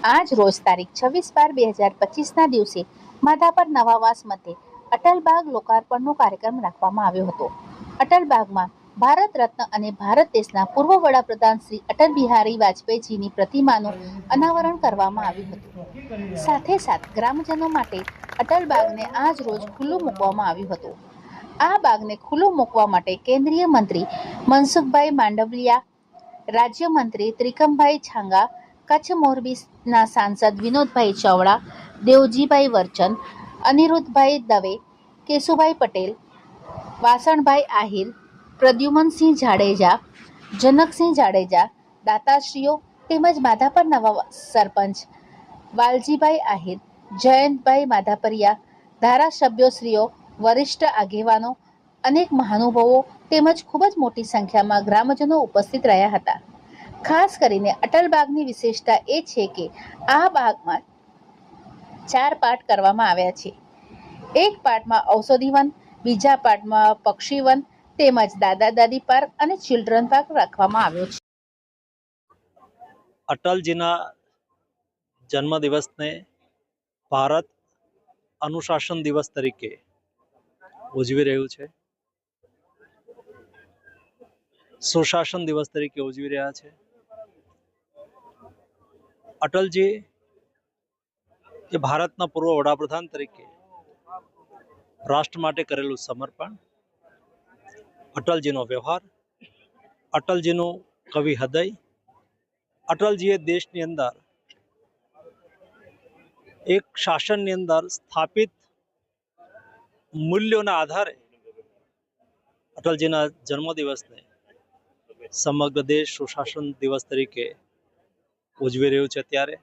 આજ રોજ તારીખ છવ્વીસ બાર બે હજાર પચીસના દિવસે માધાપર નવાવાસ મધ્યે અટલબાગ લોકાર્પણનો કાર્યક્રમ રાખવામાં આવ્યો હતો. અટલબાગમાં ભારત રત્ન અને ભારત દેશના પૂર્વ વડાપ્રધાન શ્રી અટલ બિહારી વાજપેયીજીની પ્રતિમાનું અનાવરણ કરવામાં આવ્યું હતું. સાથે સાથ ગ્રામજનો માટે અટલ બાગને આજ રોજ ખુલ્લું મૂકવામાં આવ્યું હતું. આ બાગને ખુલ્લું મૂકવા માટે કેન્દ્રીય મંત્રી મનસુખભાઈ માંડવિયા, રાજ્યમંત્રી ત્રિકમભાઈ છાંગા, કચ્છ મોરબીના સાંસદ વિનોદભાઈ ચાવડા, દેવજીભાઈ વર્ચન, અનિરુદ્ધભાઈ દવે, કેશુભાઈ પટેલ, વાસણભાઈ આહિર, પ્રદ્યુમનસિંહ જાડેજા, જનકસિંહ જાડેજા, દાતાશ્રીઓ તેમજ માધાપર નવા સરપંચ, વાલજીભાઈ આહિર, જયંતભાઈ માધાપરિયા, ધારાસભ્યોશ્રીઓ, વરિષ્ઠ આગેવાનો, અનેક મહાનુભાવો તેમજ ખૂબ જ મોટી સંખ્યામાં ગ્રામજનો ઉપસ્થિત રહ્યા હતા. ખાસ કરીને અટલ બાગની વિશેષતા એ છે કે આ બાગમાં ચાર પાર્ટ કરવામાં આવ્યા છે. એક પાર્ટમાં ઔષધિવન બીજા પાર્ટમાં પક્ષીવન તેમજ દાદા દાદી પાર્ક અને ચિલ્ડ્રન પાર્ક રાખવામાં આવ્યો છે. અટલજીના જન્મદિવસને ભારત અનુશાસન દિવસ તરીકે ઉજવી રહ્યું છે. સુશાસન દિવસ તરીકે ઉજવી રહ્યા છે. અટલજી એ ભારતના પૂર્વ વડાપ્રધાન તરીકે રાષ્ટ્ર માટે કરેલું સમર્પણ, અટલજીનો વ્યવહાર, અટલજીનું કવિ હૃદય, અટલજીએ દેશની અંદર એક શાસનની અંદર સ્થાપિત મૂલ્યોના આધારે અટલજીના જન્મદિવસને સમગ્ર દેશ સુશાસન દિવસ તરીકે ઉજવી રહ્યું છે ત્યારે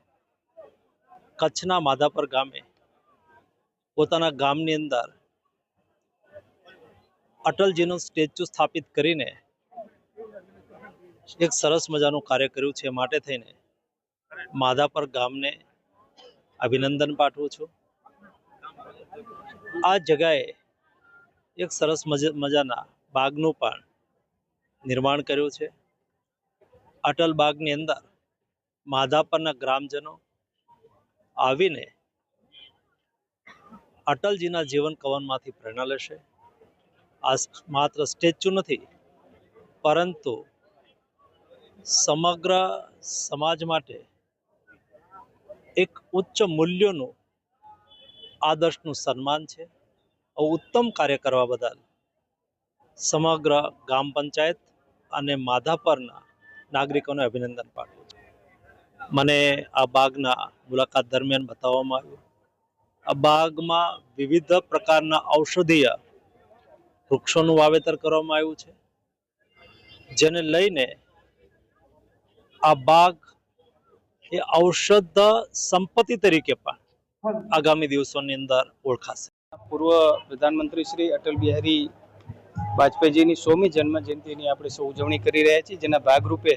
કચ્છના માધાપર ગામે પોતાના ગામની અંદર અટલજીનું સ્ટેચ્યુ સ્થાપિત કરીને એક સરસ મજાનું કાર્ય કર્યું છે. માટે થઈને માધાપર ગામને અભિનંદન પાઠવું છું. આ જગાએ એક સરસ મજા, મજાના બાગનું પણ નિર્માણ કર્યું છે. અટલ બાગની અંદર માધાપરના ગ્રામજનો આવીને અટલજીના જીવન કવનમાંથી પ્રેરણા લેશે. આ માત્ર સ્ટેચ્યુ નથી, પરંતુ સમગ્ર સમાજ માટે એક ઉચ્ચ મૂલ્યોનું આદર્શનું સન્માન છે. ઉત્તમ કાર્ય કરવા બદલ સમગ્ર ગામ પંચાયત અને માધાપરના નાગરિકોને અભિનંદન પાઠવું છું. મને આ બાગના મુલાકાત દરમિયાન બતાવવામાં આવ્યું. આ બાગમાં વિવિધ પ્રકારના ઔષધીય વૃક્ષોનું વાવેતર કરવામાં આવ્યું છે, જેને લઈને આ બાગ એ ઔષધ સંપત્તિ તરીકે પણ આગામી દિવસોની અંદર ઓળખાશે. પૂર્વ પ્રધાનમંત્રી શ્રી અટલ બિહારી વાજપેયીજીની સોમી જન્મ જયંતિની આપણે સૌ ઉજવણી કરી રહ્યા છીએ, જેના ભાગરૂપે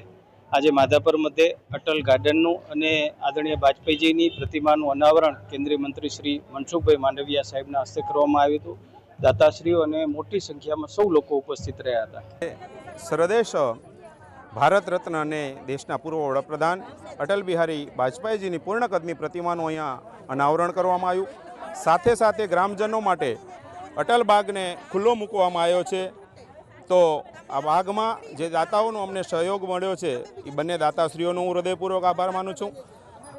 આજે માધાપર મધ્યે અટલ ગાર્ડનનું અને આદરણીય વાજપેયીજીની પ્રતિમાનું અનાવરણ કેન્દ્રીય મંત્રી શ્રી મનસુખભાઈ માંડવિયા સાહેબના હસ્તે કરવામાં આવ્યું હતું. દાતાશ્રીઓ અને મોટી સંખ્યામાં સૌ લોકો ઉપસ્થિત રહ્યા હતા. સરદેશ, ભારત રત્ન અને દેશના પૂર્વ વડાપ્રધાન અટલ બિહારી વાજપેયીજીની પૂર્ણકદમી પ્રતિમાનું અહીંયા અનાવરણ કરવામાં આવ્યું. સાથે સાથે ગ્રામજનો માટે અટલ બાગને ખુલ્લો મૂકવામાં આવ્યો છે. તો આ બાગમાં જે દાતાઓનો અમને સહયોગ મળ્યો છે, એ બંને દાતાશ્રીઓનો હું હૃદયપૂર્વક આભાર માનું છું.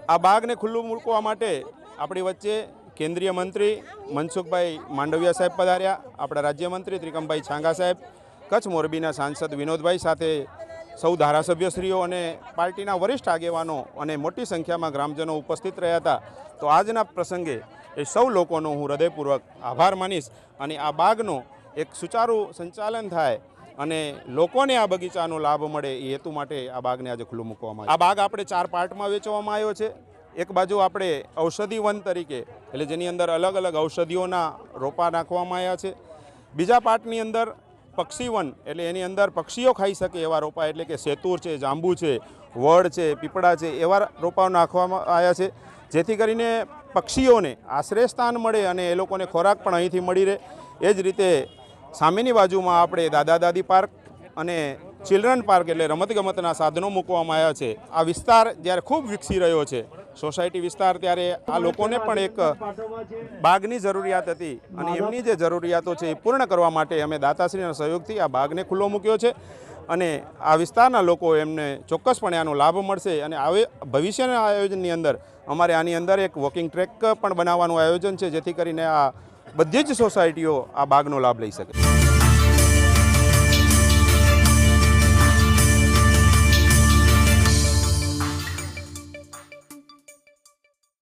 આ બાગને ખુલ્લું મૂકવા માટે આપણી વચ્ચે કેન્દ્રીય મંત્રી મનસુખભાઈ માંડવિયા સાહેબ પધાર્યા, આપણા રાજ્યમંત્રી ત્રિકમભાઈ છાંગા સાહેબ, કચ્છ મોરબીના સાંસદ વિનોદભાઈ સાથે સૌ ધારાસભ્યશ્રીઓ અને પાર્ટીના વરિષ્ઠ આગેવાનો અને મોટી સંખ્યામાં ગ્રામજનો ઉપસ્થિત રહ્યા હતા. તો આજના પ્રસંગે એ સૌ લોકોનો હું હૃદયપૂર્વક આભાર માનીશ અને આ બાગનો એક સુચારું સંચાલન થાય અને લોકોને આ બગીચાનો લાભ મળે એ હેતુ માટે આ બાગને આજે ખુલ્લું મૂકવામાં આ બાગ આપણે ચાર પાર્ટમાં વેચવામાં આવ્યો છે. એક બાજુ આપણે ઔષધિ વન તરીકે, એટલે જેની અંદર અલગ અલગ ઔષધિઓના રોપા નાખવામાં આવ્યા છે. બીજા પાર્ટની અંદર પક્ષીવન એટલે એની અંદર પક્ષીઓ ખાઈ શકે એવા રોપા, એટલે કે સેતુર છે, જાંબુ છે, વડ છે, પીપળા છે, એવા રોપાઓ નાખવામાં આવ્યા છે. જેથી કરીને પક્ષીઓને આશ્રયસ્થાન મળે અને એ લોકોને ખોરાક પણ અહીંથી મળી રહે. એ જ રીતે સામેની બાજુમાં આપણે દાદા દાદી પાર્ક અને ચિલ્ડ્રન પાર્ક એટલે રમતગમતના સાધનો મૂકવામાં આવ્યા છે. આ વિસ્તાર જ્યારે ખૂબ વિકસી રહ્યો છે, સોસાયટી વિસ્તાર ત્યારે આ લોકોને પણ એક બાગની જરૂરિયાત હતી અને એમની જે જરૂરિયાતો છે એ પૂર્ણ કરવા માટે અમે દાતાશ્રીના સહયોગથી આ બાગને ખુલ્લો મૂક્યો છે અને આ વિસ્તારના લોકો એમને ચોક્કસપણે આનો લાભ મળશે અને આવે ભવિષ્યના આયોજનની અંદર અમારે આની અંદર એક વોકિંગ ટ્રેક પણ બનાવવાનું આયોજન છે, જેથી કરીને આ બધી જ સોસાયટીઓ આ બાગનો લાભ લઈ શકે